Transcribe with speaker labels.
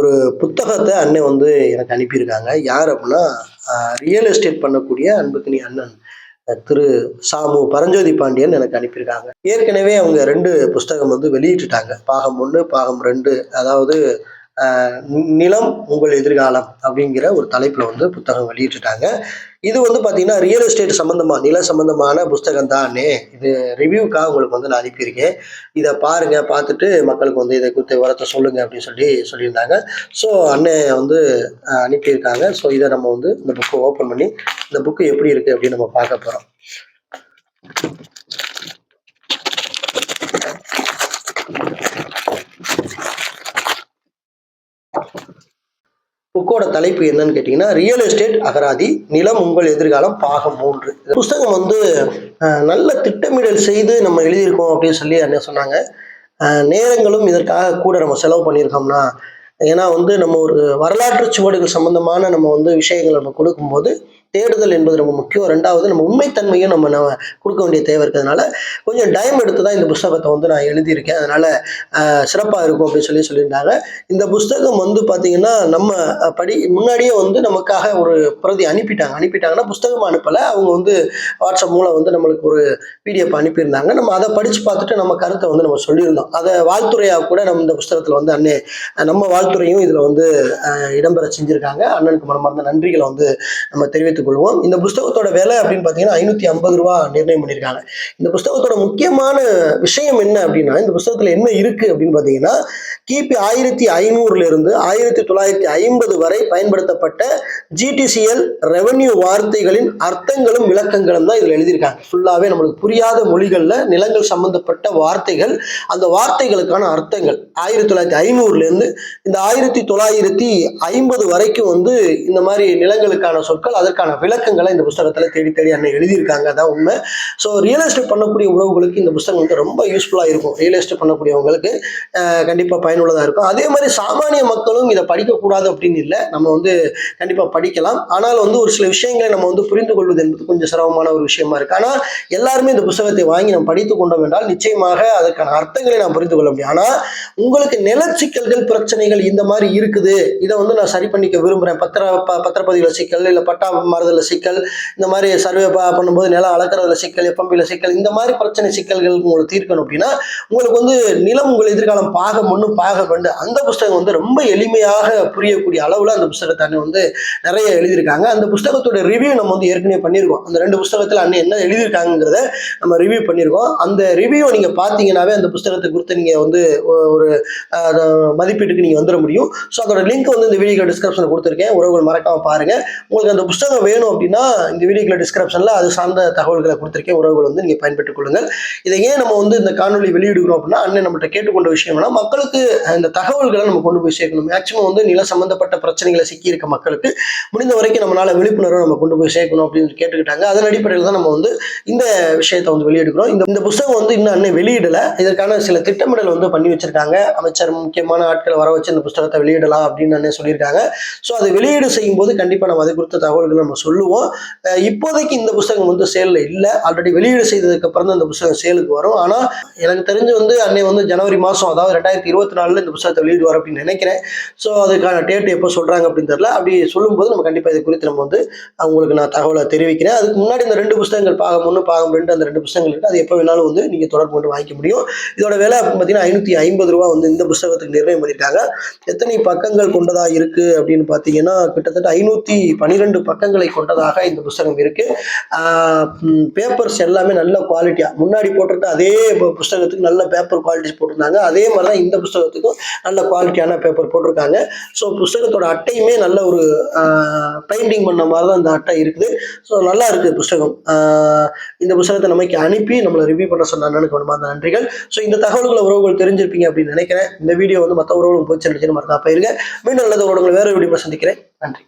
Speaker 1: ஒரு புத்தகத்தை அண்ணன் வந்து எனக்கு அனுப்பியிருக்காங்க. யார் அப்படின்னா ரியல் எஸ்டேட் பண்ணக்கூடிய அன்புக்கினி அண்ணன் திரு சாமு பரஞ்சோதி பாண்டியன் எனக்கு அனுப்பியிருக்காங்க. ஏற்கனவே அவங்க ரெண்டு புஸ்தகம் வந்து வெளியிட்டுட்டாங்க. பாகம் ஒன்று பாகம் ரெண்டு அதாவது நிலம் உங்கள் எதிர்காலம் அப்படிங்கிற ஒரு தலைப்பில் வந்து புத்தகம் வெளியிட்டுட்டாங்க இது வந்து பார்த்தீங்கன்னா ரியல் எஸ்டேட் சம்மந்தமா நில சம்மந்தமான புஸ்தகம் தானே. இது ரிவ்யூக்காக உங்களுக்கு வந்து நான் அனுப்பியிருக்கேன். இதை பாருங்க பார்த்துட்டு மக்களுக்கு வந்து இதை குறித்த விவரத்தை சொல்லுங்க அப்படின்னு சொல்லி சொல்லியிருந்தாங்க. ஸோ அண்ணன் வந்து அனுப்பியிருக்காங்க. ஸோ இதை நம்ம வந்து இந்த புக்கை ஓப்பன் பண்ணி இந்த புக்கு எப்படி இருக்கு அப்படின்னு நம்ம பார்க்க போகிறோம் புக்கோட தலைப்பு என்னன்னு கேட்டிங்கன்னா ரியல் எஸ்டேட் அகராதி நிலம் உங்கள் எதிர்காலம் பாகம் மூன்று. புஸ்தகம் வந்து அஹ், நல்ல திட்டமிடல் செய்து நம்ம எழுதியிருக்கோம் அப்படின்னு சொல்லி அண்ணன் சொன்னாங்க. நேரங்களும் இதற்காக கூட நம்ம செலவு பண்ணியிருக்கோம்னா ஏன்னா வந்து நம்ம ஒரு வரலாற்று சுவடுகள் சம்பந்தமான நம்ம வந்து விஷயங்களை நம்ம கொடுக்கும்போது தேடுதல் என்பது ரொம்ப முக்கியம். ரெண்டாவது நம்ம உண்மைத்தன்மையும் நம்ம நம்ம கொடுக்க வேண்டிய தேவை இருக்கிறதுனால கொஞ்சம் டைம் எடுத்து தான் இந்த புஸ்தகத்தை வந்து நான் எழுதியிருக்கேன். அதனால சிறப்பாக இருக்கும் அப்படின்னு சொல்லி சொல்லியிருந்தாங்க. இந்த புஸ்தகம் வந்து பார்த்தீங்கன்னா நம்ம படி முன்னாடியே வந்து நமக்காக ஒரு பிரதி அனுப்பிட்டாங்க. அனுப்பிட்டாங்கன்னா புஸ்தகம் அனுப்பலை. அவங்க வந்து வாட்ஸ்அப் மூலம் வந்து நம்மளுக்கு ஒரு பிடிஎஃப் அனுப்பியிருந்தாங்க. நம்ம அதை படித்து பார்த்துட்டு நம்ம கருத்தை வந்து நம்ம சொல்லியிருந்தோம். அதை வாழ்த்துறையாக கூட நம்ம இந்த புஸ்தகத்தில் வந்து அண்ணே நம்ம வாழ்த்து வாழ்த்துறையும் இதில் வந்து இடம்பெற செஞ்சுருக்காங்க. அண்ணனுக்கு மனமார்ந்த நன்றிகளை வந்து நம்ம தெரிவித்துக் கொள்வோம். இந்த புஸ்தகத்தோட விலை அப்படின்னு பார்த்தீங்கன்னா ஐநூற்றி ஐம்பது ரூபா நிர்ணயம் பண்ணியிருக்காங்க இந்த புஸ்தகத்தோட முக்கியமான விஷயம் என்ன அப்படின்னா இந்த புஸ்தகத்தில் என்ன இருக்கு அப்படின்னு பார்த்தீங்கன்னா கிபி ஆயிரத்தி ஐநூறுலேருந்து ஆயிரத்தி தொள்ளாயிரத்தி ஐம்பது வரை பயன்படுத்தப்பட்ட ஜிடிசிஎல் ரெவன்யூ வார்த்தைகளின் அர்த்தங்களும் விளக்கங்களும் தான் இதில் எழுதியிருக்காங்க. ஃபுல்லாகவே நம்மளுக்கு புரியாத மொழிகளில் நிலங்கள் சம்பந்தப்பட்ட வார்த்தைகள் அந்த வார்த்தைகளுக்கான அர்த்தங்கள் ஆயிரத்தி தொள்ளாயிரத்தி ஐநூறுலேருந்து இந்த ஆயிரத்தி தொள்ளாயிரத்தி ஐம்பது வரைக்கும் வந்து இந்த மாதிரி நிலங்களுக்கான சொற்கள் அதற்கான விளக்கங்களை இந்த புஸ்தகத்தில் தேடி தேடி அண்ணன் எழுதியிருக்காங்க. அதான் உண்மை. ஸோ ரியல் எஸ்டேட் பண்ணக்கூடிய உறவுகளுக்கு இந்த புஸ்தகம் வந்து ரொம்ப யூஸ்ஃபுல்லாக இருக்கும். ரியல் எஸ்டேட் பண்ணக்கூடியவங்களுக்கு கண்டிப்பாக பயனுள்ளதாக இருக்கும். அதே மாதிரி சாமானிய மக்களும் இதை படிக்கக்கூடாது அப்படின்னு இல்லை. நம்ம வந்து கண்டிப்பாக படிக்கலாம். ஆனால் வந்து ஒரு சில விஷயங்களை நம்ம வந்து புரிந்து கொள்வது என்பது கொஞ்சம் சிரமமான ஒரு விஷயமா இருக்கு. ஆனால் எல்லாருமே இந்த புஸ்தகத்தை வாங்கி நம்ம படித்து கொண்டோம் என்றால் நிச்சயமாக அதற்கான அர்த்தங்களை நாம் புரிந்து கொள்ள முடியும். ஆனால் உங்களுக்கு நிலச்சிக்கல்கள் பிரச்சனைகள் இந்த மாதிரி இருக்குது. இதை வந்து நான் சரி பண்ணிக்க விரும்புகிறேன் பத்திர ப பத்திரப்பதிவில் சிக்கல் இல்லை பட்டா மாறுதலில் சிக்கல் இந்த மாதிரி சர்வே ப- பண்ணும்போது நிலம் அளக்கிறதுல சிக்கல் எப்பம்பியில் சிக்கல் இந்த மாதிரி பிரச்சனை சிக்கல்கள் உங்களுக்கு தீர்க்கணும் அப்படின்னா உங்களுக்கு வந்து நிலம் உங்கள் எதிர்காலம் பாகம் ஒன்று பாகம் ரெண்டு அந்த புஸ்தகம் வந்து ரொம்ப எளிமையாக புரியக்கூடிய அளவில் அந்த புஸ்தகத்தை அண்ணன் வந்து நிறைய எழுதியிருக்காங்க. அந்த புஸ்தகத்தோட ரிவ்யூ நம்ம வந்து ஏற்கனவே பண்ணியிருக்கோம். அந்த ரெண்டு புஸ்தகத்தில் அண்ணன் என்ன எழுதியிருக்காங்கிறத நம்ம ரிவ்யூ பண்ணியிருக்கோம். அந்த ரிவ்யூ நீங்கள் பார்த்தீங்கன்னாவே அந்த புஸ்தகத்தை குறித்து நீங்கள் வந்து ஒரு அது மதிப்பீட்டுக்கு நீங்கள் வந்துட முடியும். ஸோ அதோட லிங்க் வந்து இந்த வீடியோ டிஸ்கிரிப்ஷனில் கொடுத்துருக்கேன். உறவுகள் மறக்காம பாருங்க. உங்களுக்கு அந்த புஸ்தகம் வேணும் அப்படின்னா இந்த வீடியோ டிஸ்கிரிப்ஷனில் அது சார்ந்த தகவல்களை கொடுத்துருக்கேன். உறவுகள் வந்து நீங்கள் பயன்பெற்றுக் கொள்ளுங்கள். இதை ஏன் நம்ம வந்து இந்த காணொலி வெளியிடுகிறோம் அப்படின்னா அண்ணன் நம்மகிட்ட கேட்டுக்கொண்ட விஷயம் மக்களுக்கு இந்த தகவல்களை நம்ம கொண்டு போய் சேர்க்கணும். மேக்சிமம் வந்து நில சம்பந்தப்பட்ட பிரச்சனைகளை சிக்கியிருக்க மக்களுக்கு முடிந்த வரைக்கும் நம்மளால விழிப்புணர்வை நம்ம கொண்டு போய் சேர்க்கணும் அப்படின்னு கேட்டுக்கிட்டாங்க. அதன் அடிப்படையில் தான் நம்ம வந்து இந்த விஷயத்தை வந்து வெளியிடுகிறோம். இந்த இந்த புஸ்தகம் வந்து இன்னும் அண்ணன் வெளியிடல. இதற்கான சில திட்டமிடல் வந்து பண்ணி வச்சிருக்காங்க. அமைச்சர் முக்கியமான ஆட்களை வர வச்சு இந்த புஸ்தகத்தை வெளியிடலாம் அப்படின்னு அண்ணன் சொல்லியிருக்காங்க. ஸோ அதை வெளியீடு செய்யும் போது கண்டிப்பாக நம்ம அது குறித்த தகவல்கள் நம்ம சொல்லுவோம். இப்போதைக்கு இந்த புஸ்தகம் வந்து சேலில் இல்லை. ஆல்ரெடி வெளியீடு செய்ததுக்கு அப்புறம் தான் இந்த புஸ்தகம் சேலுக்கு வரும். ஆனால் எனக்கு தெரிஞ்சு வந்து அன்னை வந்து ஜனவரி மாதம் அதாவது ரெண்டாயிரத்தி இருபத்தி நாலில் இந்த புஸ்தகத்தை வெளியிடுவார் அப்படின்னு நினைக்கிறேன். ஸோ அதுக்கான டேட் எப்போ சொல்கிறாங்க அப்படின்னு தெரில அப்படி சொல்லும்போது நம்ம கண்டிப்பாக இது குறித்து நம்ம வந்து அவங்களுக்கு நான் தகவலை தெரிவிக்கிறேன். அதுக்கு முன்னாடி இந்த ரெண்டு புஸ்தகங்கள் பாகம் ஒன்று பாகம் ரெண்டு அந்த ரெண்டு புஸ்தகங்கள் இருக்குது அது எப்போ வேணாலும் வந்து நீங்கள் தொடர்பு கொண்டு வாங்கிக்க முடியும். இதோட விலை பார்த்தீங்கன்னா ஐநூற்றி ஐம்பது ரூபா வந்து இந்த புஸ்தகத்துக்கு நிர்ணயம் பண்ணியிருக்காங்க. எத்தனை பக்கங்கள் கொண்டதாக இருக்கு அப்படின்னு பார்த்தீங்கன்னா கிட்டத்தட்ட ஐநூற்றி பன்னிரெண்டு பக்கங்களை கொண்டதாக இந்த புஸ்தகம் இருக்கு. பேப்பர்ஸ் எல்லாமே நல்ல குவாலிட்டியாக முன்னாடி போட்டிருந்த அதே புஸ்தகத்துக்கு நல்ல பேப்பர் குவாலிட்டிஸ் போட்டிருந்தாங்க. அதே மாதிரி தான் இந்த புஸ்தகத்துக்கும் நல்ல குவாலிட்டியான பேப்பர் போட்டிருக்காங்க. ஸோ புஸ்தகத்தோட அட்டையுமே நல்ல ஒரு பெயிண்டிங் பண்ண மாதிரி தான் இந்த அட்டை இருக்குது. ஸோ நல்லா இருக்குது புஸ்தகம். இந்த புஸ்தகத்தை நமக்கு அனுப்பி நம்மளை ரிவ்யூ பண்ண சொன்ன அண்ணனுக்கு ரொம்ப நன்றிகள். ஸோ இந்த தகவல்களை உறவுகள் தெரிஞ்சிருப்பீங்க அப்படின்னு நினைக்கிறேன். இந்த வீடியோ வந்து மற்ற உறவுகளும் போச்சு பிரச்சனை மறக்காம போயிருங்க மீண்டும் நல்லது உறவுகளை வேற வீடியோ சந்திக்கிறேன். நன்றி.